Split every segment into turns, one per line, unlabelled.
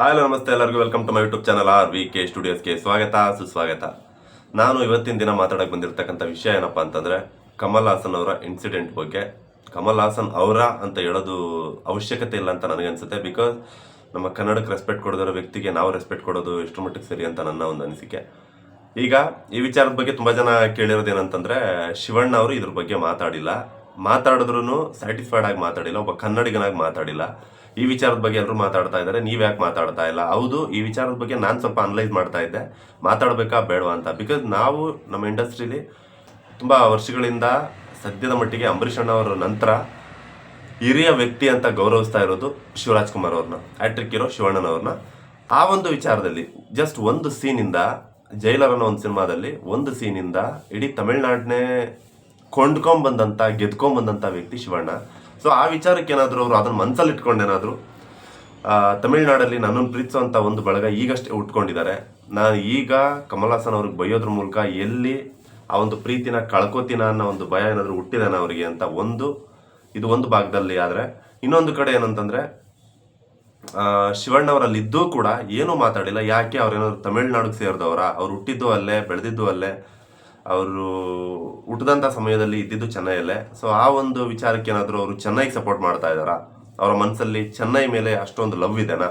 Hello ನಮಸ್ತೆ ಎಲ್ಲರಿಗೂ. Welcome to my YouTube channel R V K ಸ್ಟುಡಿಯೋಸ್ಗೆ ಸ್ವಾಗತ, ಸುಸ್ವಾಗತ. ನಾನು ಇವತ್ತಿನ ದಿನ ಮಾತಾಡೋಕೆ ಬಂದಿರತಕ್ಕಂಥ ವಿಷಯ ಏನಪ್ಪ ಅಂತಂದರೆ ಕಮಲ್ ಹಾಸನ್ ಅವರ ಇನ್ಸಿಡೆಂಟ್ ಬಗ್ಗೆ. ಕಮಲ್ ಹಾಸನ್ ಅವರ ಅಂತ ಹೇಳೋದು ಅವಶ್ಯಕತೆ ಇಲ್ಲ ಅಂತ ನನಗನ್ಸುತ್ತೆ ಬಿಕಾಸ್ ನಮ್ಮ ಕನ್ನಡಕ್ಕೆ ರೆಸ್ಪೆಕ್ಟ್ ಕೊಡದಿರೋ ವ್ಯಕ್ತಿಗೆ ನಾವು ರೆಸ್ಪೆಕ್ಟ್ ಕೊಡೋದು ಎಷ್ಟು ಮಟ್ಟಿಗೆ ಸರಿ ಅಂತ ನನ್ನ ಒಂದು ಅನಿಸಿಕೆ. ಈಗ ಈ ವಿಚಾರದ ಬಗ್ಗೆ ತುಂಬ ಜನ ಕೇಳಿರೋದೇನಂತಂದರೆ, ಶಿವಣ್ಣ ಅವರು ಇದ್ರ ಬಗ್ಗೆ ಮಾತಾಡಿಲ್ಲ. ಮಾತಾಡಿದ್ರು ಸ್ಯಾಟಿಸ್ಫೈಡ್ ಆಗಿ ಮಾತಾಡಿಲ್ಲ, ಒಬ್ಬ ಕನ್ನಡಿಗನಾಗಿ ಮಾತಾಡಿಲ್ಲ. ಈ ವಿಚಾರದ ಬಗ್ಗೆ ಎಲ್ಲರೂ ಮಾತಾಡ್ತಾ ಇದ್ದಾರೆ. ನೀವು ಯಾಕೆ ಮಾತಾಡ್ತಾ ಇಲ್ಲ? ಹೌದು, ಈ ವಿಚಾರದ ಬಗ್ಗೆ ನಾನು ಸ್ವಲ್ಪ ಅನಲೈಸ್ ಮಾಡ್ತಾ ಇದ್ದೆ. ಮಾತಾಡಬೇಕಾ ಬೇಡವಾ ಅಂತ? ಬಿಕಾಸ್ ನಾವು ನಮ್ಮ ಇಂಡಸ್ಟ್ರಿಲಿ ತುಂಬ ವರ್ಷಗಳಿಂದ ಸದ್ಯದ ಮಟ್ಟಿಗೆ ಅಂಬರೀಷ್ ಅಣ್ಣ ಅವರ ನಂತರ ಹಿರಿಯ ವ್ಯಕ್ತಿ ಅಂತ ಗೌರವಿಸ್ತಾ ಇರೋದು ಶಿವರಾಜ್ ಕುಮಾರ್ ಅವ್ರನ್ನ ಹ್ಯಾಟ್ರಿಕ್ ಇರೋ ಶಿವಣ್ಣನವ್ರನ್ನ ಆ ಒಂದು ವಿಚಾರದಲ್ಲಿ ಜಸ್ಟ್ ಒಂದು ಸೀನಿಂದ ಜೈಲರ್ ಅನ್ನೋ ಒಂದು ಸಿನಿಮಾದಲ್ಲಿ ಒಂದು ಸೀನಿಂದ ಇಡೀ ತಮಿಳ್ನಾಡನ್ನೇ ಕೊಂಡ್ಕೊಂಬಂದಂಥ ಗೆದ್ಕೊಂಬಂದಂಥ ವ್ಯಕ್ತಿ ಶಿವಣ್ಣ. ಸೊ ಆ ವಿಚಾರಕ್ಕೆ ಏನಾದರೂ ಅವರು ಅದನ್ನು ಮನಸ್ಸಲ್ಲಿ ಇಟ್ಕೊಂಡೇನಾದರೂ ತಮಿಳ್ನಾಡಲ್ಲಿ ನನ್ನನ್ನು ಪ್ರೀತಿಸುವಂಥ ಒಂದು ಬಳಗ ಈಗಷ್ಟೇ ಉಟ್ಕೊಂಡಿದ್ದಾರೆ. ನಾನು ಈಗ ಕಮಲ್ ಹಾಸನ್ ಅವ್ರಿಗೆ ಬೈಯೋದ್ರ ಮೂಲಕ ಎಲ್ಲಿ ಆ ಒಂದು ಪ್ರೀತಿನ ಕಳ್ಕೊತೀನ ಅನ್ನೋ ಒಂದು ಭಯ ಏನಾದರೂ ಹುಟ್ಟಿದಾನೆ ಅವರಿಗೆ ಅಂತ ಒಂದು, ಇದು ಒಂದು ಭಾಗದಲ್ಲಿ ಆದರೆ, ಇನ್ನೊಂದು ಕಡೆ ಏನಂತಂದರೆ ಶಿವಣ್ಣವರಲ್ಲಿದ್ದೂ ಕೂಡ ಏನೂ ಮಾತಾಡಿಲ್ಲ. ಯಾಕೆ ಅವ್ರೇನಾದ್ರು ತಮಿಳ್ನಾಡಿಗೆ ಸೇರಿದವರ? ಅವ್ರು ಹುಟ್ಟಿದ್ದು ಅಲ್ಲೇ, ಬೆಳೆದಿದ್ದು ಅಲ್ಲೇ ಅವರು ಹುಟ್ಟಿದಂಥ ಸಮಯದಲ್ಲಿ ಇದ್ದಿದ್ದು ಚೆನ್ನೈಯಲ್ಲೇ. ಸೊ ಆ ಒಂದು ವಿಚಾರಕ್ಕೆ ಏನಾದರೂ ಅವರು ಚೆನ್ನೈಗೆ ಸಪೋರ್ಟ್ ಮಾಡ್ತಾ ಇದ್ದಾರಾ? ಅವರ ಮನಸ್ಸಲ್ಲಿ ಚೆನ್ನೈ ಮೇಲೆ ಅಷ್ಟೊಂದು ಲವ್ ಇದೆನಾ?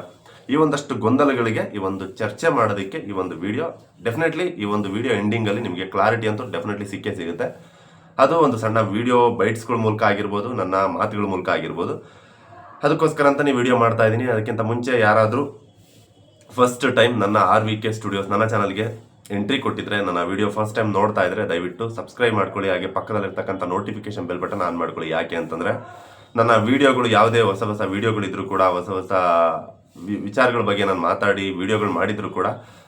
ಈ ಒಂದಷ್ಟು ಗೊಂದಲಗಳಿಗೆ ಈ ಒಂದು ಚರ್ಚೆ ಮಾಡೋದಕ್ಕೆ ಈ ಒಂದು ವಿಡಿಯೋ ಡೆಫಿನೆಟ್ಲಿ ಈ ಒಂದು ವಿಡಿಯೋ ಎಂಡಿಂಗಲ್ಲಿ ನಿಮಗೆ ಕ್ಲಾರಿಟಿ ಅಂತೂ ಡೆಫಿನೆಟ್ಲಿ ಸಿಕ್ಕೇ ಸಿಗುತ್ತೆ. ಅದು ಒಂದು ಸಣ್ಣ ವಿಡಿಯೋ ಬೈಟ್ಸ್ಗಳ ಮೂಲಕ ಆಗಿರ್ಬೋದು, ನನ್ನ ಮಾತುಗಳ ಮೂಲಕ ಆಗಿರ್ಬೋದು. ಅದಕ್ಕೋಸ್ಕರ ಅಂತ ನೀವು ವಿಡಿಯೋ ಮಾಡ್ತಾ ಇದ್ದೀನಿ. ಅದಕ್ಕಿಂತ ಮುಂಚೆ ಯಾರಾದರೂ ಫಸ್ಟ್ ಟೈಮ್ ನನ್ನ ಆರ್ ವಿ ಕೆ ಸ್ಟುಡಿಯೋಸ್ ನನ್ನ ಚಾನಲ್ಗೆ ಎಂಟ್ರಿ ಕೊಟ್ಟಿದ್ರೆ ನನ್ನ ವಿಡಿಯೋ ಫಸ್ಟ್ ಟೈಮ್ ನೋಡ್ತಾ ಇದ್ರೆ ದಯವಿಟ್ಟು ಸಬ್ಸ್ಕ್ರೈಬ್ ಮಾಡ್ಕೊಳ್ಳಿ. ಹಾಗೆ ಪಕ್ಕದಲ್ಲಿರ್ತಕ್ಕಂಥ ನೋಟಿಫಿಕೇಶನ್ ಬೆಲ್ ಬಟನ್ ಆನ್ ಮಾಡ್ಕೊಳ್ಳಿ. ಯಾಕೆ ಅಂತಂದರೆ ನನ್ನ ವಿಡಿಯೋಗಳು ಯಾವುದೇ ಹೊಸ ಹೊಸ ವಿಡಿಯೋಗಳಿದ್ರು ಕೂಡ, ಹೊಸ ಹೊಸ ವಿಚಾರಗಳ ಬಗ್ಗೆ ನಾನು ಮಾತಾಡಿ ವಿಡಿಯೋಗಳು ಮಾಡಿದ್ರು ಕೂಡ,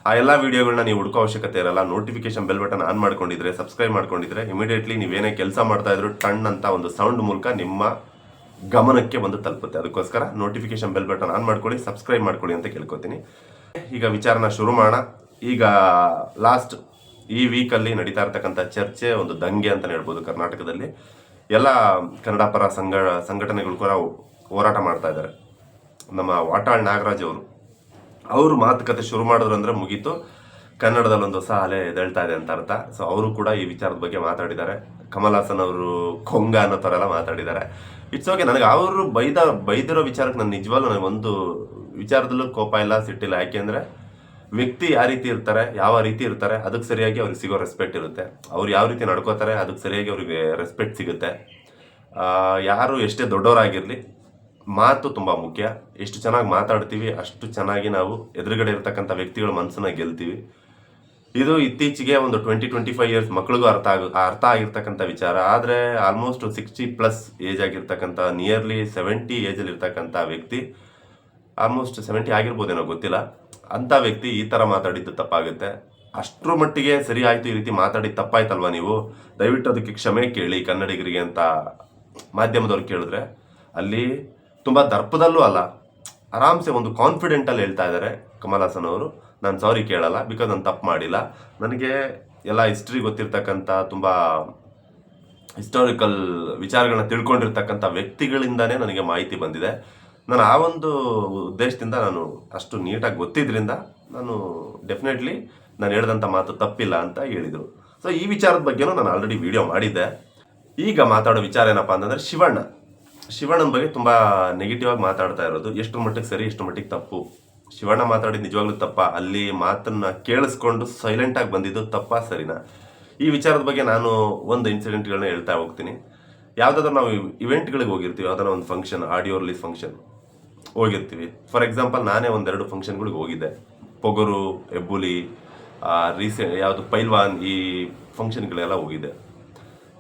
ಆ ಎಲ್ಲ ವಿಡಿಯೋಗಳನ್ನ ನೀವು ಹುಡುಕೋ ಅವಶ್ಯಕತೆ ಇರಲ್ಲ. ನೋಟಿಫಿಕೇಶನ್ ಬೆಲ್ ಬಟನ್ ಆನ್ ಮಾಡ್ಕೊಂಡಿದ್ರೆ ಸಬ್ಸ್ಕ್ರೈಬ್ ಮಾಡ್ಕೊಂಡಿದ್ರೆ ಇಮಿಡಿಯೇಟ್ಲಿ ನೀವೇನೇ ಕೆಲಸ ಮಾಡ್ತಾ ಇದ್ರು ಟಣ್ ಅಂತ ಒಂದು ಸೌಂಡ್ ಮೂಲಕ ನಿಮ್ಮ ಗಮನಕ್ಕೆ ಬಂದು ತಲುಪುತ್ತೆ. ಅದಕ್ಕೋಸ್ಕರ ನೋಟಿಫಿಕೇಶನ್ ಬೆಲ್ ಬಟನ್ ಆನ್ ಮಾಡ್ಕೊಳ್ಳಿ ಸಬ್ಸ್ಕ್ರೈಬ್ ಮಾಡ್ಕೊಳ್ಳಿ ಅಂತ ಕೇಳ್ಕೊತೀನಿ. ಈಗ ವಿಚಾರನ ಶುರು ಮಾಡೋಣ. ಈಗ ಲಾಸ್ಟ್ ಈ ವೀಕಲ್ಲಿ ನಡೀತಾ ಇರ್ತಕ್ಕಂಥ ಚರ್ಚೆ, ಒಂದು ದಂಗೆ ಅಂತಲೇ ಹೇಳ್ಬೋದು ಕರ್ನಾಟಕದಲ್ಲಿ. ಎಲ್ಲ ಕನ್ನಡ ಪರ ಸಂಘ, ಸಂಘಟನೆಗಳು ಕೂಡ ಹೋರಾಟ ಮಾಡ್ತಾ ಇದ್ದಾರೆ. ನಮ್ಮ ವಾಟಾಳ್ ನಾಗರಾಜ್ ಅವರು ಅವರು ಮಾತುಕತೆ ಶುರು ಮಾಡಿದ್ರು ಅಂದರೆ ಮುಗೀತು. ಕನ್ನಡದಲ್ಲಿ ಒಂದು ಹೊಸ ಅಲೆ ಎದ್ದೇಳ್ತಾ ಇದೆ ಅಂತ ಅರ್ಥ. ಸೊ ಅವರು ಕೂಡ ಈ ವಿಚಾರದ ಬಗ್ಗೆ ಮಾತಾಡಿದ್ದಾರೆ. ಕಮಲ್ ಹಾಸನ್ ಅವರು ಕೊಂಗ ಅನ್ನೋ ಥರ ಎಲ್ಲ ಮಾತಾಡಿದ್ದಾರೆ. ಇಟ್ಸ್ ಓಕೆ ನನಗೆ ಅವರು ಬೈದ, ಬೈದಿರೋ ವಿಚಾರಕ್ಕೆ ನಾನು ನಿಜವಾಗ್ಲೂ ಒಂದು ವಿಚಾರದಲ್ಲೂ ಕೋಪ ಇಲ್ಲ, ಸಿಟ್ಟಿಲ್ಲ. ಯಾಕೆಂದ್ರೆ ವ್ಯಕ್ತಿ ಯಾವ ರೀತಿ ಇರ್ತಾರೆ, ಯಾವ ರೀತಿ ಇರ್ತಾರೆ, ಅದಕ್ಕೆ ಸರಿಯಾಗಿ ಅವ್ರಿಗೆ ಸಿಗೋ ರೆಸ್ಪೆಕ್ಟ್ ಇರುತ್ತೆ. ಅವ್ರು ಯಾವ ರೀತಿ ನಡ್ಕೋತಾರೆ, ಅದಕ್ಕೆ ಸರಿಯಾಗಿ ಅವ್ರಿಗೆ ರೆಸ್ಪೆಕ್ಟ್ ಸಿಗುತ್ತೆ. ಯಾರು ಎಷ್ಟೇ ದೊಡ್ಡವರಾಗಿರಲಿ, ಮಾತು ತುಂಬ ಮುಖ್ಯ. ಎಷ್ಟು ಚೆನ್ನಾಗಿ ಮಾತಾಡ್ತೀವಿ, ಅಷ್ಟು ಚೆನ್ನಾಗಿ ನಾವು ಎದುರುಗಡೆ ಇರ್ತಕ್ಕಂಥ ವ್ಯಕ್ತಿಗಳ ಮನಸ್ಸನ್ನ ಗೆಲ್ತೀವಿ. ಇದು ಇತ್ತೀಚೆಗೆ ಒಂದು ಟ್ವೆಂಟಿ ಟ್ವೆಂಟಿ ಫೈವ್ ಇಯರ್ಸ್ ಮಕ್ಳಿಗೂ ಅರ್ಥ ಆಗ, ಅರ್ಥ ಆಗಿರ್ತಕ್ಕಂಥ ವಿಚಾರ. ಆದರೆ ಆಲ್ಮೋಸ್ಟ್ ಸಿಕ್ಸ್ಟಿ ಪ್ಲಸ್ ಏಜ್ ಆಗಿರ್ತಕ್ಕಂಥ ನಿಯರ್ಲಿ ಸೆವೆಂಟಿ ಏಜಲ್ಲಿ ಇರ್ತಕ್ಕಂಥ ವ್ಯಕ್ತಿ ಆಲ್ಮೋಸ್ಟ್ ಸೆವೆಂಟಿ ಆಗಿರ್ಬೋದೇನೋ ಗೊತ್ತಿಲ್ಲ. ಅಂಥ ವ್ಯಕ್ತಿ ಈ ಥರ ಮಾತಾಡಿದ್ದು ತಪ್ಪಾಗುತ್ತೆ. ಅಷ್ಟರ ಮಟ್ಟಿಗೆ ಸರಿ ಆಯ್ತು ಈ ರೀತಿ ಮಾತಾಡಿ ತಪ್ಪಾಯ್ತಲ್ವಾ ನೀವು? ದಯವಿಟ್ಟು ಅದಕ್ಕೆ ಕ್ಷಮೆ ಕೇಳಿ ಕನ್ನಡಿಗರಿಗೆ ಅಂತ ಮಾಧ್ಯಮದವ್ರು ಕೇಳಿದ್ರೆ. ಅಲ್ಲಿ ತುಂಬ ದರ್ಪದಲ್ಲೂ ಅಲ್ಲ, ಆರಾಮ್ಸೆ ಒಂದು ಕಾನ್ಫಿಡೆಂಟಲ್ಲಿ ಹೇಳ್ತಾ ಇದ್ದಾರೆ ಕಮಲ್ ಹಾಸನ್ ಅವರು. ನಾನು ಸಾರಿ ಕೇಳಲ್ಲ ಬಿಕಾಸ್ ನಾನು ತಪ್ಪು ಮಾಡಿಲ್ಲ. ನನಗೆ ಎಲ್ಲ ಹಿಸ್ಟ್ರಿ ಗೊತ್ತಿರ್ತಕ್ಕಂಥ ತುಂಬ ಹಿಸ್ಟಾರಿಕಲ್ ವಿಚಾರಗಳನ್ನ ತಿಳ್ಕೊಂಡಿರ್ತಕ್ಕಂಥ ವ್ಯಕ್ತಿಗಳಿಂದನೇ ನನಗೆ ಮಾಹಿತಿ ಬಂದಿದೆ. ನಾನು ಆ ಒಂದು ಉದ್ದೇಶದಿಂದ ನಾನು ಅಷ್ಟು ನೀಟಾಗಿ ಗೊತ್ತಿದ್ರಿಂದ ನಾನು ಡೆಫಿನೆಟ್ಲಿ ನಾನು ಹೇಳಿದಂಥ ಮಾತು ತಪ್ಪಿಲ್ಲ ಅಂತ ಹೇಳಿದರು. ಸೊ ಈ ವಿಚಾರದ ಬಗ್ಗೆನೂ ನಾನು ಆಲ್ರೆಡಿ ವಿಡಿಯೋ ಮಾಡಿದ್ದೆ. ಈಗ ಮಾತಾಡೋ ವಿಚಾರ ಏನಪ್ಪ ಅಂತಂದರೆ ಶಿವಣ್ಣ. ಶಿವಣ್ಣನ ಬಗ್ಗೆ ತುಂಬ ನೆಗೆಟಿವ್ ಆಗಿ ಮಾತಾಡ್ತಾ ಇರೋದು. ಎಷ್ಟು ಮಟ್ಟಿಗೆ ಸರಿ ಎಷ್ಟು ಮಟ್ಟಿಗೆ ತಪ್ಪು. ಶಿವಣ್ಣ ಮಾತಾಡಿದ ನಿಜವಾಗ್ಲೂ ತಪ್ಪ. ಅಲ್ಲಿ ಮಾತನ್ನ ಕೇಳಿಸ್ಕೊಂಡು ಸೈಲೆಂಟಾಗಿ ಬಂದಿದ್ದು ತಪ್ಪಾ ಸರಿನಾ? ಈ ವಿಚಾರದ ಬಗ್ಗೆ ನಾನು ಒಂದು ಇನ್ಸಿಡೆಂಟ್ಗಳನ್ನ ಹೇಳ್ತಾ ಹೋಗ್ತೀನಿ. ಯಾವುದಾದ್ರೂ ನಾವು ಇವೆಂಟ್ಗಳಿಗೆ ಹೋಗಿರ್ತೀವಿ ಯಾವ್ದಾರ ಒಂದು ಫಂಕ್ಷನ್ ಆಡಿಯೋ ರಿಲೀಸ್ ಫಂಕ್ಷನ್ ಹೋಗಿರ್ತೀವಿ. ಫಾರ್ ಎಕ್ಸಾಂಪಲ್ ನಾನೇ ಒಂದೆರಡು ಫಂಕ್ಷನ್ಗಳಿಗೆ ಹೋಗಿದ್ದೆ. ಪೊಗರು ಎಬ್ಬುಲಿ ರೀಸೆಂಟ್ ಯಾವುದು ಪೈಲ್ವಾನ್ ಈ ಫಂಕ್ಷನ್ಗಳೆಲ್ಲ ಹೋಗಿದ್ದೆ.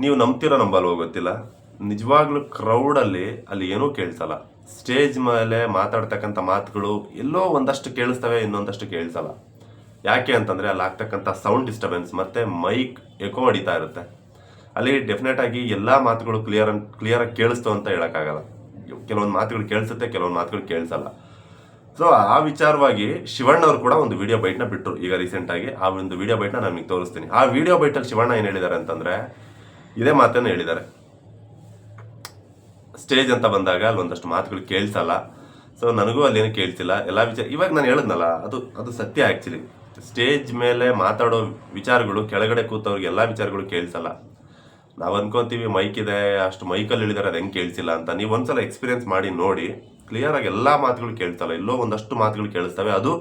ನೀವು ನಂಬ್ತಿರೋ ನಂಬಲ್ವೋ ಗೊತ್ತಿಲ್ಲ. ನಿಜವಾಗ್ಲೂ ಕ್ರೌಡಲ್ಲಿ ಅಲ್ಲಿ ಏನೂ ಕೇಳಿಸಲ್ಲ. ಸ್ಟೇಜ್ ಮೇಲೆ ಮಾತಾಡ್ತಕ್ಕಂಥ ಮಾತುಗಳು ಎಲ್ಲೋ ಒಂದಷ್ಟು ಕೇಳಿಸ್ತವೆ, ಇನ್ನೊಂದಷ್ಟು ಕೇಳಿಸಲ್ಲ. ಯಾಕೆ ಅಂತಂದರೆ ಅಲ್ಲಿ ಆಗ್ತಕ್ಕಂಥ ಸೌಂಡ್ ಡಿಸ್ಟರ್ಬೆನ್ಸ್ ಮತ್ತು ಮೈಕ್ ಎಕೋ ಹೊಡಿತಾ ಇರುತ್ತೆ. ಅಲ್ಲಿ ಡೆಫಿನೆಟ್ ಆಗಿ ಎಲ್ಲ ಮಾತುಗಳು ಕ್ಲಿಯರ್ ಕ್ಲಿಯರಾಗಿ ಕೇಳಿಸ್ತು ಅಂತ ಹೇಳೋಕ್ಕಾಗಲ್ಲ. ಕೆಲವೊಂದು ಮಾತುಗಳು ಕೇಳಿಸುತ್ತೆ, ಕೆಲವೊಂದು ಮಾತುಗಳು ಕೇಳಿಸಲ್ಲ. ಸೊ ಆ ವಿಚಾರವಾಗಿ ಶಿವಣ್ಣ ಅವರು ಕೂಡ ಒಂದು ವಿಡಿಯೋ ಬೈಟ್ನ ಬಿಟ್ಟರು ಈಗ ರೀಸೆಂಟಾಗಿ ಆ ಒಂದು ವಿಡಿಯೋ ಬೈಟ್ನ ನಾನು ನಿಮಗೆ ತೋರಿಸ್ತೀನಿ. ಆ ವಿಡಿಯೋ ಬೈಟಲ್ಲಿ ಶಿವಣ್ಣ ಏನು ಹೇಳಿದ್ದಾರೆ ಅಂತಂದರೆ, ಇದೇ ಮಾತನ್ನು ಹೇಳಿದ್ದಾರೆ ಸ್ಟೇಜ್ ಅಂತ ಬಂದಾಗ ಅಲ್ಲಿ ಒಂದಷ್ಟು ಮಾತುಗಳು ಕೇಳಿಸಲ್ಲ. ಸೊ ನನಗೂ ನನಗೂ ಅಲ್ಲೇನು ಕೇಳ್ತಿಲ್ಲ ಎಲ್ಲ ವಿಚಾರ, ಇವಾಗ ನಾನು ಹೇಳಿದ್ನಲ್ಲ, ಅದು ಅದು ಸತ್ಯ ಆ್ಯಕ್ಚುಲಿ ಸ್ಟೇಜ್ ಮೇಲೆ ಮಾತಾಡೋ ವಿಚಾರಗಳು, ಕೆಳಗಡೆ ಕೂತವ್ರಿಗೆ ಎಲ್ಲ ವಿಚಾರಗಳು ಕೇಳಿಸಲ್ಲ. ನಾವು ಅನ್ಕೊಂತೀವಿ ಮೈಕ್ ಇದೆ, ಅಷ್ಟು ಮೈಕಲ್ಲಿ ಹೇಳಿದಾರೆ, ಅದು ಹೆಂಗೆ ಕೇಳಿಸಿಲ್ಲ ಅಂತ. ನೀವು ಒಂದ್ಸಲ ಎಕ್ಸ್ಪೀರಿಯನ್ಸ್ ಮಾಡಿ, ನೋಡಿ. ಕ್ಲಿಯರ್ ಆಗಿ ಎಲ್ಲ ಮಾತುಗಳು ಕೇಳಿಸಲ್ಲ ಎಲ್ಲೋ ಒಂದಷ್ಟು ಮಾತುಗಳು ಕೇಳಿಸ್ತವೆ. ಅದು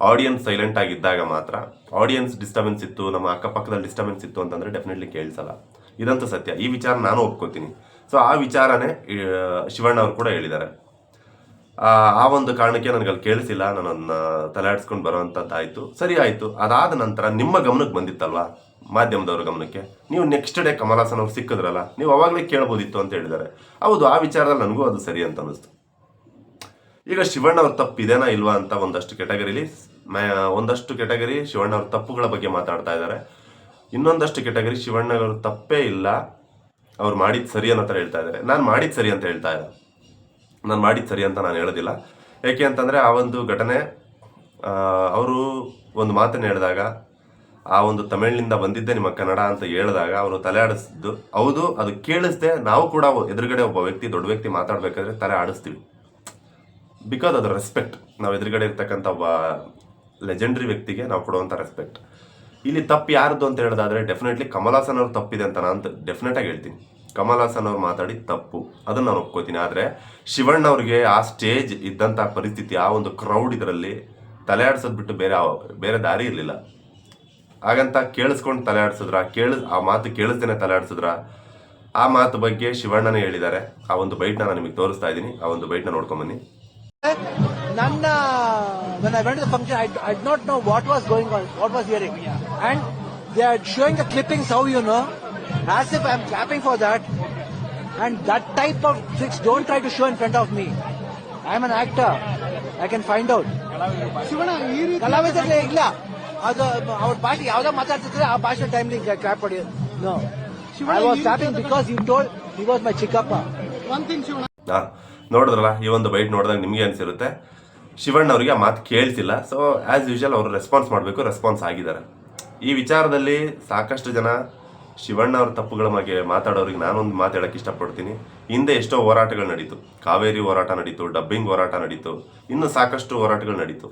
ಆಡಿಯನ್ಸ್ ಸೈಲೆಂಟ್ ಆಗಿದ್ದಾಗ ಮಾತ್ರ. ಆಡಿಯನ್ಸ್ ಡಿಸ್ಟರ್ಬೆನ್ಸ್ ಇತ್ತು, ನಮ್ಮ ಅಕ್ಕಪಕ್ಕದಲ್ಲಿ ಡಿಸ್ಟರ್ಬೆನ್ಸ್ ಇತ್ತು ಅಂತಂದ್ರೆ ಡೆಫಿನೆಟ್ಲಿ ಕೇಳಿಸಲ್ಲ. ಇದಂತೂ ಸತ್ಯ. ಈ ವಿಚಾರ ನಾನು ಒಪ್ಕೋತೀನಿ. ಸೊ ಆ ವಿಚಾರನೇ ಶಿವಣ್ಣ ಅವರು ಕೂಡ ಹೇಳಿದ್ದಾರೆ. ಆ ಒಂದು ಕಾರಣಕ್ಕೆ ನನಗೆ ಅಲ್ಲಿ ಕೇಳಿಸಿಲ್ಲ. ನನ್ನನ್ನು ಬರೋವಂಥದ್ದು ಆಯಿತು ಸರಿ ಆಯಿತು. ಅದಾದ ನಂತರ ನಿಮ್ಮ ಗಮನಕ್ಕೆ ಬಂದಿತ್ತಲ್ವಾ? ಮಾಧ್ಯಮದವ್ರ ಗಮನಕ್ಕೆ. ನೀವು ನೆಕ್ಸ್ಟ್ ಡೇ ಕಮಲ್ ಹಾಸನ್ ಅವ್ರು ಸಿಕ್ಕಿದ್ರಲ್ಲ, ನೀವು ಅವಾಗಲೇ ಕೇಳ್ಬೋದಿತ್ತು ಅಂತ ಹೇಳಿದ್ದಾರೆ. ಹೌದು, ಆ ವಿಚಾರದಲ್ಲಿ ನನಗೂ ಅದು ಸರಿ ಅಂತ ಅನ್ನಿಸ್ತು. ಈಗ ಶಿವಣ್ಣ ಅವ್ರ ತಪ್ಪಿದೆನಾ ಇಲ್ವಾ ಅಂತ ಒಂದಷ್ಟು ಕೆಟಗರಿಲಿ ಒಂದಷ್ಟು ಕೆಟಗರಿ ಶಿವಣ್ಣ ಅವ್ರ ತಪ್ಪುಗಳ ಬಗ್ಗೆ ಮಾತಾಡ್ತಾ ಇದ್ದಾರೆ. ಇನ್ನೊಂದಷ್ಟು ಕೆಟಗರಿ ಶಿವಣ್ಣ ಅವರು ತಪ್ಪೇ ಇಲ್ಲ. ಅವ್ರು ಮಾಡಿದ್ದು ಸರಿ ಅನ್ನೋ ಥರ ಹೇಳ್ತಾ ಇದ್ದಾರೆ. ನಾನು ಮಾಡಿದ್ ಸರಿ ಅಂತ ಹೇಳ್ತಾ ಇಲ್ಲ ನಾನು ಮಾಡಿದ್ ಸರಿ ಅಂತ ನಾನು ಹೇಳೋದಿಲ್ಲ. ಏಕೆ ಅಂತಂದರೆ ಆ ಒಂದು ಘಟನೆ ಅವರು ಒಂದು ಮಾತನ್ನು ಹೇಳಿದಾಗ ಆ ಒಂದು ತಮಿಳಿನಿಂದ ಬಂದಿದ್ದೆ ನಿಮ್ಮ ಕನ್ನಡ ಅಂತ ಹೇಳಿದಾಗ ಅವನು ತಲೆ ಆಡಿಸಿದ್ದು ಹೌದು, ಅದು ಕೇಳಿಸ್ದೆ, ನಾವು ಕೂಡ ಎದುರುಗಡೆ ಒಬ್ಬ ವ್ಯಕ್ತಿ, ದೊಡ್ಡ ವ್ಯಕ್ತಿ ಮಾತಾಡಬೇಕಾದ್ರೆ ತಲೆ ಆಡಿಸ್ತೀವಿ. ಬಿಕಾಸ್ ಅದು ರೆಸ್ಪೆಕ್ಟ್ ನಾವು ಎದುರುಗಡೆ ಇರ್ತಕ್ಕಂಥ ಒಬ್ಬ ಲೆಜೆಂಡ್ರಿ ವ್ಯಕ್ತಿಗೆ ನಾವು ಕೊಡುವಂಥ ರೆಸ್ಪೆಕ್ಟ್ ಇಲ್ಲಿ ತಪ್ಪು ಯಾರ್ದು ಅಂತ ಹೇಳೋದಾದ್ರೆ ಡೆಫಿನೆಟ್ಲಿ ಕಮಲ್ ಹಾಸನ್ ಅವ್ರು ತಪ್ಪಿದೆ ಅಂತ ನಾನು ಡೆಫಿನೆಟ್ ಆಗಿ ಹೇಳ್ತೀನಿ. ಕಮಲ್ ಹಾಸನ್ ಅವ್ರು ಮಾತಾಡಿ ತಪ್ಪು. ಅದನ್ನು ನಾನು ಒಪ್ಕೋತೀನಿ. ಆದರೆ ಶಿವಣ್ಣ ಅವ್ರಿಗೆ ಆ ಸ್ಟೇಜ್ ಇದ್ದಂಥ ಪರಿಸ್ಥಿತಿ, ಆ ಒಂದು ಕ್ರೌಡ್ ಇದರಲ್ಲಿ ತಲೆ ಆಡ್ಸೋದು ಬಿಟ್ಟು ಬೇರೆ ಬೇರೆ ದಾರಿ ಇರಲಿಲ್ಲ. ಹಾಗಂತ ಕೇಳಿಸ್ಕೊಂಡು ತಲೆ ಆಡ್ಸಿದ್ರ ಕೇಳಿಸ್ ಆ ಮಾತು ಕೇಳಿಸ್ದೇನೆ ತಲೆ ಆಡ್ಸಿದ್ರ ಆ ಮಾತು ಬಗ್ಗೆ ಶಿವಣ್ಣನೇ ಹೇಳಿದ್ದಾರೆ ಆ ಒಂದು ಬೈಟ್ನ ನಾನು ನಿಮಗೆ ತೋರಿಸ್ತಾ ಇದ್ದೀನಿ ಆ ಒಂದು ಬೈಟ್ನ ನೋಡ್ಕೊಂಬನ್ನಿ
ಬನ್ನಿ uh, when I went to the function, I, I did not know what was going on, what was hearing. And they are showing the clippings, how you know, as if I am clapping for that. And that type of tricks don't try to show in front of me. I am an actor. I can find out.
Shivanna ಈ ರೀತಿ
ಕಲಾವಿದರಿಗೆ ಇಲ್ಲ ಅದು ಅವ್ರ ಭಾಷೆ ಯಾವ್ದೋ ಮಾತಾಡ್ತಿದ್ರೆ ಆ ಭಾಷೆ ಟೈಮ್ಲಿ ಕ್ಯಾಪ್ ಹೊಡಿಯೋದು no I was clapping because you told he was my ಚಿಕ್ಕಪ್ಪ.
One thing Shivanna.
ನೋಡಿದ್ರಲ್ಲ ಈ ಒಂದು ಬೈಟ್ ನೋಡಿದಾಗ ನಿಮಗೆ ಅನಿಸಿರುತ್ತೆ. ಶಿವಣ್ಣ ಅವರಿಗೆ ಆ ಮಾತು ಕೇಳ್ತಿಲ್ಲ. ಸೊ ಆ್ಯಸ್ ಯೂಶಲ್ ಅವರು ರೆಸ್ಪಾನ್ಸ್ ಮಾಡಬೇಕು ರೆಸ್ಪಾನ್ಸ್ ಆಗಿದ್ದಾರೆ. ಈ ವಿಚಾರದಲ್ಲಿ ಸಾಕಷ್ಟು ಜನ ಶಿವಣ್ಣ ಅವ್ರ ತಪ್ಪುಗಳ ಬಗ್ಗೆ ಮಾತಾಡೋರಿಗೆ ನಾನೊಂದು ಮಾತು ಹೇಳಕ್ಕೆ ಇಷ್ಟಪಡ್ತೀನಿ. ಹಿಂದೆ ಎಷ್ಟೋ ಹೋರಾಟಗಳು ನಡೀತು. ಕಾವೇರಿ ಹೋರಾಟ ನಡೀತು ಡಬ್ಬಿಂಗ್ ಹೋರಾಟ ನಡೀತು. ಇನ್ನು ಸಾಕಷ್ಟು ಹೋರಾಟಗಳು ನಡೀತು.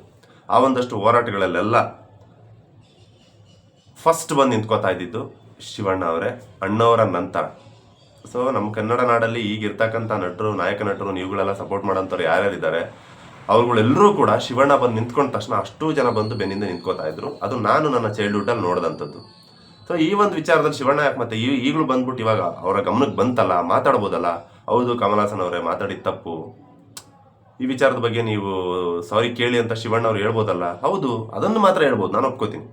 ಆ ಒಂದಷ್ಟು ಹೋರಾಟಗಳಲ್ಲೆಲ್ಲ ಫಸ್ಟ್ ಬಂದು ನಿಂತ್ಕೋತಾ ಇದ್ದಿದ್ದು ಶಿವಣ್ಣ ಅವರೇ, ಅಣ್ಣವರ ನಂತರ. ಸೊ ನಮ್ಮ ಕನ್ನಡ ನಾಡಲ್ಲಿ ಈಗಿರ್ತಕ್ಕಂಥ ನಟರು, ನಾಯಕ ನಟರು, ನೀವುಗಳೆಲ್ಲ ಸಪೋರ್ಟ್ ಮಾಡೋಂಥವ್ರು ಯಾರ್ಯಾರಿದ್ದಾರೆ ಅವ್ರುಗಳೆಲ್ಲರೂ ಕೂಡ ಶಿವಣ್ಣ ಬಂದು ನಿಂತ್ಕೊಂಡ ತಕ್ಷಣ ಅಷ್ಟು ಜನ ಬಂದು ಬೆನ್ನಿಂದ ನಿಂತ್ಕೋತಾ ಇದ್ರು. ಅದು ನಾನು ನನ್ನ ಚೈಲ್ಡ್ಹುಡ್ಡಲ್ಲಿ ನೋಡಿದಂಥದ್ದು. ಸೊ ಈ ಒಂದು ವಿಚಾರದಲ್ಲಿ ಶಿವಣ್ಣ ಯಾಕೆ ಮತ್ತೆ ಈಗಲೂ ಬಂದ್ಬಿಟ್ಟು ಇವಾಗ ಅವರ ಗಮನಕ್ಕೆ ಬಂತಲ್ಲ, ಮಾತಾಡ್ಬೋದಲ್ಲ? ಹೌದು ಕಮಲಾಸನ್ ಅವರೇ, ಮಾತಾಡಿದ ತಪ್ಪು. ಈ ವಿಚಾರದ ಬಗ್ಗೆ ನೀವು ಸಾರಿ ಕೇಳಿ ಅಂತ ಶಿವಣ್ಣ ಅವ್ರು ಹೇಳ್ಬೋದಲ್ಲ? ಹೌದು, ಅದನ್ನು ಮಾತ್ರ ಹೇಳ್ಬೋದು, ನಾನು ಒಪ್ಕೋತೀನಿ.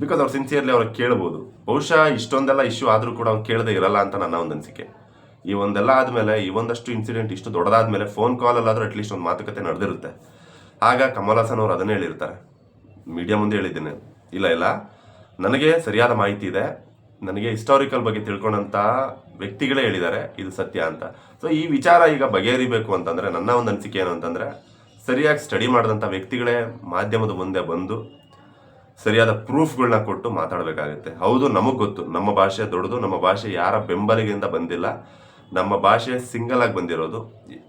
ಬಿಕಾಸ್ ಅವ್ರು ಸಿನ್ಸಿಯರ್ಲಿ ಅವ್ರಿಗೆ ಕೇಳ್ಬೋದು. ಬಹುಶಃ ಇಷ್ಟೊಂದೆಲ್ಲ ಇಶ್ಯೂ ಆದರೂ ಕೂಡ ಅವ್ರು ಕೇಳದೆ ಇರಲ್ಲ ಅಂತ ನನ್ನ ಒಂದು ಅನಿಸಿಕೆ ಈ ಒಂದೆಲ್ಲ ಆದಮೇಲೆ, ಈ ಒಂದಷ್ಟು ಇನ್ಸಿಡೆಂಟ್ ಇಷ್ಟು ದೊಡ್ಡದಾದ್ಮೇಲೆ ಫೋನ್ ಕಾಲಲ್ಲಾದರೂ ಅಟ್ಲೀಸ್ಟ್ ಒಂದು ಮಾತುಕತೆ ನಡೆದಿರುತ್ತೆ. ಆಗ ಕಮಲ್ ಹಾಸನ್ ಅವರು ಅದನ್ನೇ ಹೇಳಿರ್ತಾರೆ. ಮೀಡಿಯಾ ಮುಂದೆ ಹೇಳಿದ್ದೀನಿ. ಇಲ್ಲ ಇಲ್ಲ. ನನಗೆ ಸರಿಯಾದ ಮಾಹಿತಿ ಇದೆ. ನನಗೆ ಹಿಸ್ಟಾರಿಕಲ್ ಬಗ್ಗೆ ತಿಳ್ಕೊಂಡಂಥ ವ್ಯಕ್ತಿಗಳೇ ಹೇಳಿದ್ದಾರೆ. ಇದು ಸತ್ಯ ಅಂತ. ಸೊ ಈ ವಿಚಾರ ಈಗ ಬಗೆಹರಿಬೇಕು ಅಂತಂದರೆ, ನನ್ನ ಒಂದು ಅನಿಸಿಕೆ ಏನು ಅಂತಂದರೆ, ಸರಿಯಾಗಿ ಸ್ಟಡಿ ಮಾಡಿದಂಥ ವ್ಯಕ್ತಿಗಳೇ ಮಾಧ್ಯಮದ ಮುಂದೆ ಬಂದು ಸರಿಯಾದ ಪ್ರೂಫ್ಗಳನ್ನ ಕೊಟ್ಟು ಮಾತಾಡಬೇಕಾಗುತ್ತೆ. ಹೌದು, ನಮಗೆ ಗೊತ್ತು. ನಮ್ಮ ಭಾಷೆ ದೊಡ್ಡದು, ನಮ್ಮ ಭಾಷೆ ಯಾರ ಬೆಂಬಲಿಗೆಯಿಂದ ಬಂದಿಲ್ಲ. ನಮ್ಮ ಭಾಷೆ ಸಿಂಗಲ್ ಆಗಿ ಬಂದಿರೋದು.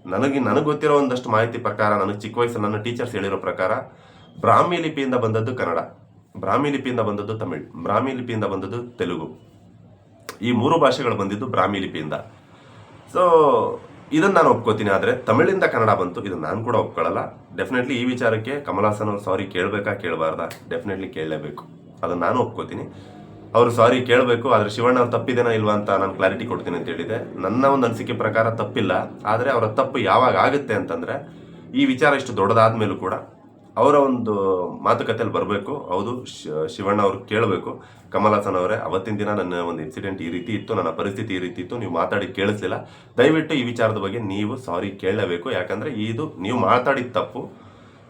ನನಗೆ ನನಗೆ ಗೊತ್ತಿರೋ ಒಂದಷ್ಟು ಮಾಹಿತಿ ಪ್ರಕಾರ, ನನಗೆ ಚಿಕ್ಕ ವಯಸ್ಸಲ್ಲಿ ನನ್ನ ಟೀಚರ್ಸ್ ಹೇಳಿರೋ ಪ್ರಕಾರ, ಬ್ರಾಹ್ಮಿ ಲಿಪಿಯಿಂದ ಬಂದದ್ದು ಕನ್ನಡ, ಬ್ರಾಹ್ಮಿ ಲಿಪಿಯಿಂದ ಬಂದದ್ದು ತಮಿಳ್, ಬ್ರಾಹ್ಮಿ ಲಿಪಿಯಿಂದ ಬಂದದ್ದು ತೆಲುಗು. ಈ ಮೂರು ಭಾಷೆಗಳು ಬಂದಿದ್ದು ಬ್ರಾಹ್ಮಿ ಲಿಪಿಯಿಂದ. ಸೊ ಇದನ್ನು ನಾನು ಒಪ್ಕೋತೀನಿ, ಆದರೆ ತಮಿಳಿಂದ ಕನ್ನಡ ಬಂತು, ಇದು ನಾನು ಕೂಡ ಒಪ್ಕೊಳ್ಳಲ್ಲ. ಡೆಫಿನೆಟ್ಲಿ ಈ ವಿಚಾರಕ್ಕೆ ಕಮಲ್ ಹಾಸನ್ ಅವ್ರು ಸಾರಿ ಕೇಳಬೇಕಾ ಕೇಳಬಾರ್ದಾ? ಡೆಫಿನೆಟ್ಲಿ ಕೇಳಲೇಬೇಕು. ಅದನ್ನು ನಾನು ಒಪ್ಕೋತೀನಿ. ಅವರು ಸಾರಿ ಕೇಳಬೇಕು, ಆದರೆ ಶಿವಣ್ಣ ಅವ್ರು ತಪ್ಪಿದೇನಾ ಇಲ್ವಾ ಅಂತ ನಾನು ಕ್ಲಾರಿಟಿ ಕೊಡ್ತೀನಿ ಅಂತ ಹೇಳಿದೆ. ನನ್ನ ಒಂದು ಅನಿಸಿಕೆ ಪ್ರಕಾರ ತಪ್ಪಿಲ್ಲ, ಆದರೆ ಅವರ ತಪ್ಪು ಯಾವಾಗ ಆಗುತ್ತೆ ಅಂತಂದರೆ ಈ ವಿಚಾರ ಇಷ್ಟು ದೊಡ್ಡದಾದ ಮೇಲೂ ಕೂಡ ಅವರ ಒಂದು ಮಾತುಕತೆಯಲ್ಲಿ ಬರಬೇಕು. ಹೌದು ಶಿವಣ್ಣ ಅವರು ಕೇಳಬೇಕು. ಕಮಲ್ ಹಾಸನ್ ಅವರೇ, ಅವತ್ತಿನ ದಿನ ನನ್ನ ಒಂದು ಇನ್ಸಿಡೆಂಟ್ ಈ ರೀತಿ ಇತ್ತು, ನನ್ನ ಪರಿಸ್ಥಿತಿ ಈ ರೀತಿ ಇತ್ತು, ನೀವು ಮಾತಾಡಿ ಕೇಳಿಸ್ಲಿಲ್ಲ. ದಯವಿಟ್ಟು ಈ ವಿಚಾರದ ಬಗ್ಗೆ ನೀವು ಸಾರಿ ಕೇಳಲೇಬೇಕು. ಯಾಕಂದರೆ ಇದು ನೀವು ಮಾತಾಡಿದ ತಪ್ಪು.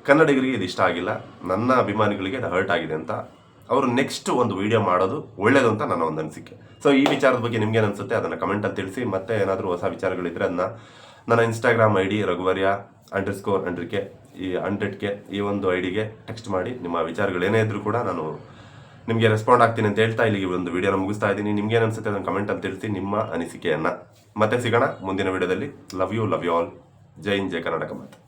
ಕನ್ನಡಿಗರಿಗೆ ಇದು ಇಷ್ಟ ಆಗಿಲ್ಲ. ನನ್ನ ಅಭಿಮಾನಿಗಳಿಗೆ ಇದು ಹರ್ಟ್ ಆಗಿದೆ ಅಂತ ಅವರು ನೆಕ್ಸ್ಟ್ ಒಂದು ವಿಡಿಯೋ ಮಾಡೋದು ಒಳ್ಳೇದು ಅಂತ ನನ್ನ ಒಂದು ಅನಿಸಿಕೆ. ಸೊ ಈ ವಿಚಾರದ ಬಗ್ಗೆ ನಿಮ್ಗೆ ಅನಿಸುತ್ತೆ ಅದನ್ನು ಕಮೆಂಟಲ್ಲಿ ತಿಳಿಸಿ. ಮತ್ತೆ ಏನಾದರೂ ಹೊಸ ವಿಚಾರಗಳಿದ್ರೆ ಅದನ್ನ ನನ್ನ Instagram I D ರಘುವರ್ಯ underscore and K E hundred K E ಒಂದು ಐ ಡಿಗೆ ಟೆಕ್ಸ್ಟ್ ಮಾಡಿ ನಿಮ್ಮ ವಿಚಾರಗಳು ಏನೇ ಇದ್ರೂ ಕೂಡ ನಾನು ನಿಮಗೆ ರೆಸ್ಪಾಂಡ್ ಆಗ್ತೀನಿ ಅಂತ ಹೇಳ್ತಾ ಇಲ್ಲಿಗೆ ಒಂದು ವಿಡಿಯೋನ ಮುಗಿಸ್ತಾ ಇದ್ದೀನಿ. ನಿಮ್ಗೆ ಏನು ಅನಿಸುತ್ತೆ ಅದನ್ನು ಅಂತ ತಿಳಿಸಿ ನಿಮ್ಮ ಅನಿಸಿಕೆಯನ್ನು. ಮತ್ತೆ ಸಿಗೋಣ ಮುಂದಿನ ವಿಡಿಯೋದಲ್ಲಿ love you love you all ಜೈ ಇನ್ ಜೈ ಕರ್ನಾಟಕ ಮಾತು.